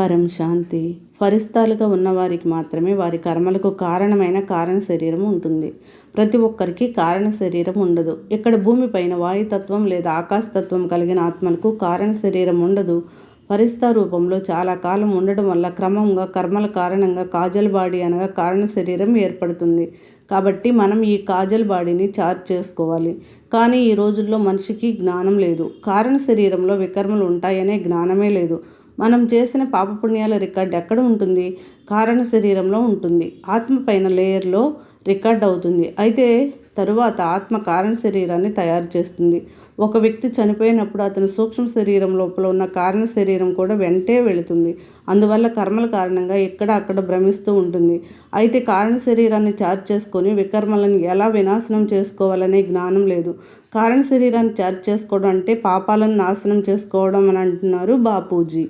పరం శాంతి. ఫరిస్తాలుగా ఉన్నవారికి మాత్రమే వారి కర్మలకు కారణమైన కారణ శరీరం ఉంటుంది. ప్రతి ఒక్కరికి కారణ శరీరం ఉండదు. ఇక్కడ భూమిపైన వాయుతత్వం లేదా ఆకాశతత్వం కలిగిన ఆత్మలకు కారణ శరీరం ఉండదు. ఫరిస్తా రూపంలో చాలా కాలం ఉండడం వల్ల క్రమంగా కర్మల కారణంగా కాజల్ బాడీ అనగా కారణ శరీరం ఏర్పడుతుంది. కాబట్టి మనం ఈ కాజల్ బాడీని చార్జ్ చేసుకోవాలి. కానీ ఈ రోజుల్లో మనిషికి జ్ఞానం లేదు. కారణ శరీరంలో వికర్మలు ఉంటాయనే జ్ఞానమే లేదు. మనం చేసిన పాపపుణ్యాల రికార్డ్ ఎక్కడ ఉంటుంది? కారణ శరీరంలో ఉంటుంది. ఆత్మ పైన లేయర్లో రికార్డ్ అవుతుంది. అయితే తరువాత ఆత్మ కారణ శరీరాన్ని తయారు చేస్తుంది. ఒక వ్యక్తి చనిపోయినప్పుడు అతని సూక్ష్మ శరీరం లోపల ఉన్న కారణ శరీరం కూడా వెంటే వెళుతుంది. అందువల్ల కర్మల కారణంగా ఎక్కడ అక్కడ భ్రమిస్తూ ఉంటుంది. అయితే కారణ శరీరాన్ని చార్జ్ చేసుకొని వికర్మలను ఎలా వినాశనం చేసుకోవాలనే జ్ఞానం లేదు. కారణ శరీరాన్ని చార్జ్ చేసుకోవడం అంటే పాపాలను నాశనం చేసుకోవడం అని అంటున్నారు బాపూజీ.